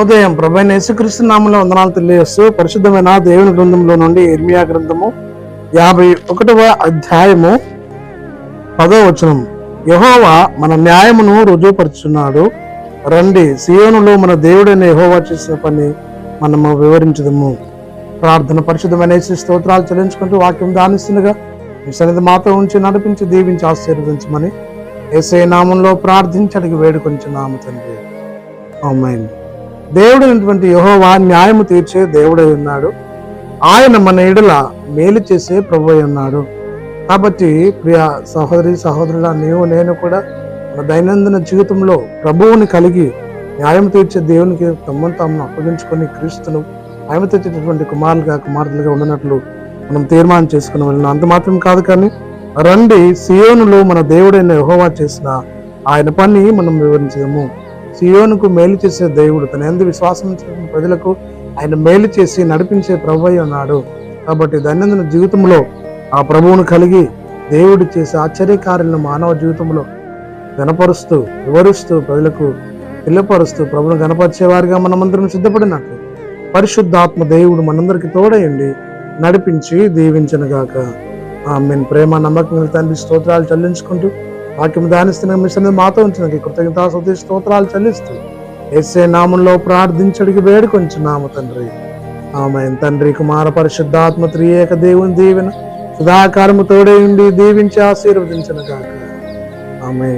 ఉదయం ప్రభైన యేసుక్రీస్తు నామంలో వందనాలు తెలియజేస్తూ పరిశుద్ధమైన దేవుని గ్రంథంలో నుండి ఇర్మియా గ్రంథము యాభై ఒకటవ అధ్యాయము పదో వచనం. యహోవా మన న్యాయమును రుజువుపరుచున్నాడు. రండి సియోనులో మన దేవుడైన యహోవా చేసిన పని మనము వివరించదము. ప్రార్థన పరిశుద్ధమైన స్తోత్రాలు చెల్లించుకుంటూ వాక్యం దానిస్తుండగా మీ సన్నిధి మాతో ఉంచి నడిపించి దీవించి ఆశీర్వదించమని ఏసే నామంలో ప్రార్థించి అడిగి వేడుకొంచున్నాము తండ్రి. అమ్మాయి దేవుడైనటువంటి యహోవా న్యాయము తీర్చే దేవుడై ఉన్నాడు. ఆయన మన ఎడల మేలు చేసే ప్రభు ఉన్నాడు. కాబట్టి ప్రియ సహోదరి సహోదరుల నీవు నేను కూడా మన దైనందిన జీవితంలో ప్రభువుని కలిగి న్యాయం తీర్చే దేవునికి తమ్మను తాము అప్పగించుకొని క్రీస్తును ఆయన తీర్చేటటువంటి కుమారులుగా కుమార్తెలుగా ఉండనట్లు మనం తీర్మానం చేసుకుని వెళ్ళిన అంత మాత్రం కాదు కానీ రండి సియోనులో మన దేవుడైన యహోవా చేసిన ఆయన పని మనం వివరించదము. సియోనుకు మేలు చేసే దేవుడు తన ఎందు విశ్వాసం ప్రజలకు ఆయన మేలు చేసి నడిపించే ప్రభు అయి ఉన్నాడు. కాబట్టి దైనందిన జీవితంలో ఆ ప్రభువును కలిగి దేవుడు చేసే ఆశ్చర్యకారులను మానవ జీవితంలో గనపరుస్తూ వివరిస్తూ ప్రజలకు పిల్లపరుస్తూ ప్రభును గనపరిచేవారిగా మనమందరం సిద్ధపడినట్లు. పరిశుద్ధాత్మ దేవుడు మనందరికి తోడయండి నడిపించి దీవించనుగాక. మేము ప్రేమ నమ్మకం తండ్రి స్తోత్రాలు చెల్లించుకుంటూ వాక్యం దానిస్తున్న మిషన్ మాతో ఉంచిన కృతజ్ఞతా స్తుతి స్తోత్రాలు చెల్లిస్తూ ఎస్ఏ నామంలో ప్రార్థించడికి వేడుకొంచున్నాము తండ్రి. ఆమె తండ్రి కుమార పరిశుద్ధాత్మ త్రియేక దేవుని దీవెన సదాకారము తోడే ఉండి దీవించి ఆశీర్వదించిన కాక ఆమె